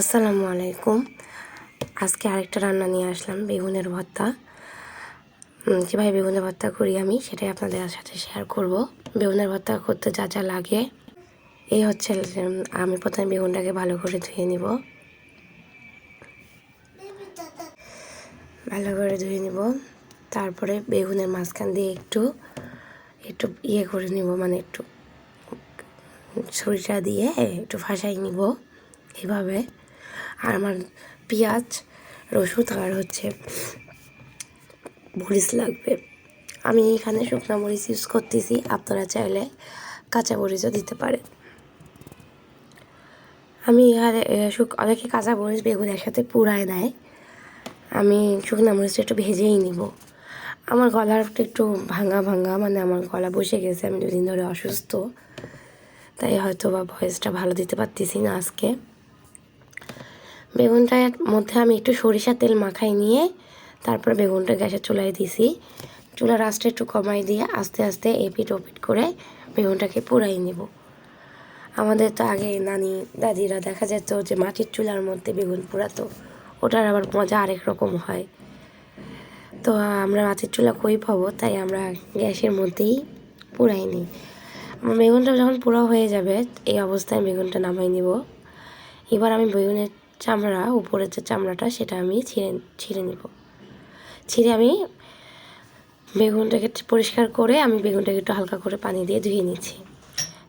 আসসালামু আলাইকুম। আজকে আরেকটা রান্না নিয়ে আসলাম, বেগুনের ভর্তা। কীভাবে বেগুনের ভর্তা করি আমি সেটাই আপনাদের সাথে শেয়ার করব। বেগুনের ভর্তা করতে যা যা লাগে। এই হচ্ছে আমি প্রথমে বেগুনটাকে ভালো করে ধুয়ে নিব। ভালো করে ধুয়ে নিব। তারপরে বেগুনের মাঝখান দিয়ে একটু একটু ইয়ে করে নিব মানে একটু ছুরিটা দিয়ে একটু ফাঁসাই নিব। এভাবে। আর আমার পেঁয়াজ, রসুন আর হচ্ছে মরিচ লাগবে। আমি এখানে শুকনো মরিচ ইউজ করতেছি, আপনারা চাইলে কাঁচা মরিচও দিতে পারেন। আমি এখানে অনেকে কাঁচা মরিচ, বেগুন একসাথে পুরায় নেয়। আমি শুকনো মরিচটা একটু ভেজেই নিব। আমার গলার একটু ভাঙা ভাঙা মানে আমার গলা বসে গেছে, আমি দুদিন ধরে অসুস্থ। তাই হয়তো বা ভয়েসটা ভালো দিতে পারতেছি না আজকে। বেগুনটার মধ্যে আমি একটু সরিষা তেল মাখাই নিয়ে তারপর বেগুনটা গ্যাসে চুলায় দিছি। চুলার আঁচটা একটু কমাই দিয়ে আস্তে আস্তে এপিট ওপিট করে বেগুনটাকে পোড়াই নেব। আমাদের তো আগে নানি, দাদিরা দেখা যেত যে মাটির চুলার মধ্যে বেগুন পোড়াতো। ওটার আবার মজা আরেক রকম হয়। তো আমরা মাটির চুলা কই পাবো? তাই আমরা গ্যাসের মধ্যেই পোড়াই নিই। আমার বেগুনটা যখন পোড়া হয়ে যাবে, এই অবস্থায় বেগুনটা নামাই নিব। এবার আমি বেগুনের চামড়া, উপরের যে চামড়াটা সেটা আমি ছিঁড়ে ছিঁড়ে নিব। ছিঁড়ে আমি বেগুনটাকে পরিষ্কার করে আমি বেগুনটাকে একটু হালকা করে পানি দিয়ে ধুয়ে নিচ্ছি।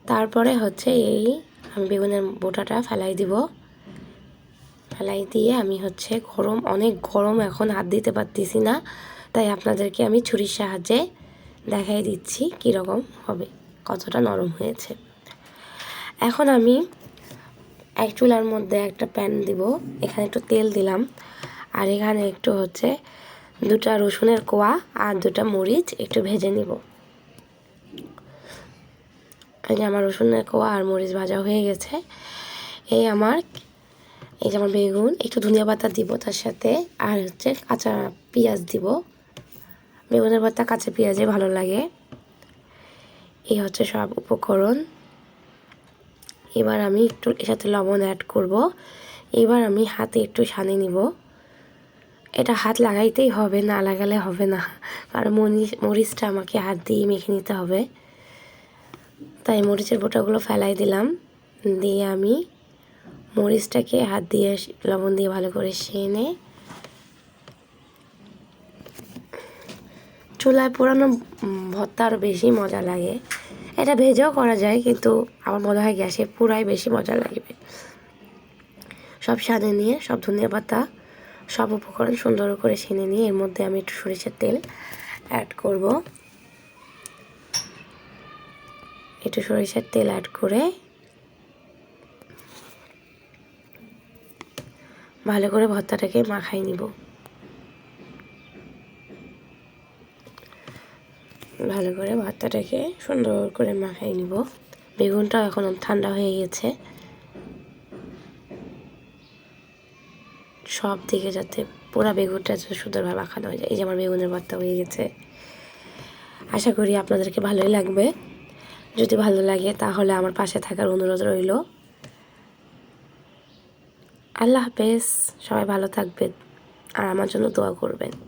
তারপরে হচ্ছে এই আমি বেগুনের বোটাটা ফেলাই দিব। ফেলাই দিয়ে আমি হচ্ছে গরম, অনেক গরম এখন হাত দিতে পারতেছি না, তাই আপনাদেরকে আমি ছুরির সাহায্যে দেখাই দিচ্ছি কীরকম হবে, কতটা নরম হয়েছে। এখন আমি এক চুলার মধ্যে একটা প্যান দিব, এখানে একটু তেল দিলাম। আর এখানে একটু হচ্ছে দুটা রসুনের কোয়া আর দুটা মরিচ একটু ভেজে নিব। এই যে আমার রসুনের কোয়া আর মরিচ ভাজা হয়ে গেছে। এই আমার, এই যে আমার বেগুন, একটু ধনিয়া পাতা দিব তার সাথে, আর হচ্ছে কাঁচা পেঁয়াজ দিব। বেগুনের পাতা কাঁচা পেঁয়াজে ভালো লাগে। এই হচ্ছে সব উপকরণ। এবার আমি একটু এর সাথে লবণ অ্যাড করব। এবার আমি হাতে একটু সানি নিব। এটা হাত লাগাইতেই হবে, না লাগালে হবে না। কারণ মরিচ, মরিচটা আমাকে হাত দিয়ে মেখে নিতে হবে। তাই মরিচের বোটাগুলো ফেলাই দিলাম। দিয়ে আমি মরিচটাকে হাত দিয়ে লবণ দিয়ে ভালো করে সেনে চুলায় পোড়ানো ভর্তা আরও বেশি মজা লাগে। এটা ভেজেও করা যায়, কিন্তু আমার মনে হয় গ্যাসে পুরাই বেশি মজা লাগবে। সব সাদে নিয়ে, সব ধনিয়া পাতা, সব উপকরণ সুন্দর করে সেনে নিয়ে এর মধ্যে আমি একটু সরিষার তেল অ্যাড করব। একটু সরিষার তেল অ্যাড করে ভালো করে ভর্তাটাকে মাখাই নিব। ভালো করে ভাতটাকে সুন্দর করে মাখাই নিব। বেগুনটাও এখন ঠান্ডা হয়ে গেছে। সব দিকে যাতে পুরো বেগুনটা সুন্দরভাবে মাখানো হয়ে যায়। এই যে আমার বেগুনের ভর্তা হয়ে গেছে। আশা করি আপনাদেরকে ভালোই লাগবে। যদি ভালো লাগে তাহলে আমার পাশে থাকার অনুরোধ রইল। আল্লাহ হাফেজ। সবাই ভালো থাকবেন আর আমার জন্য দোয়া করবেন।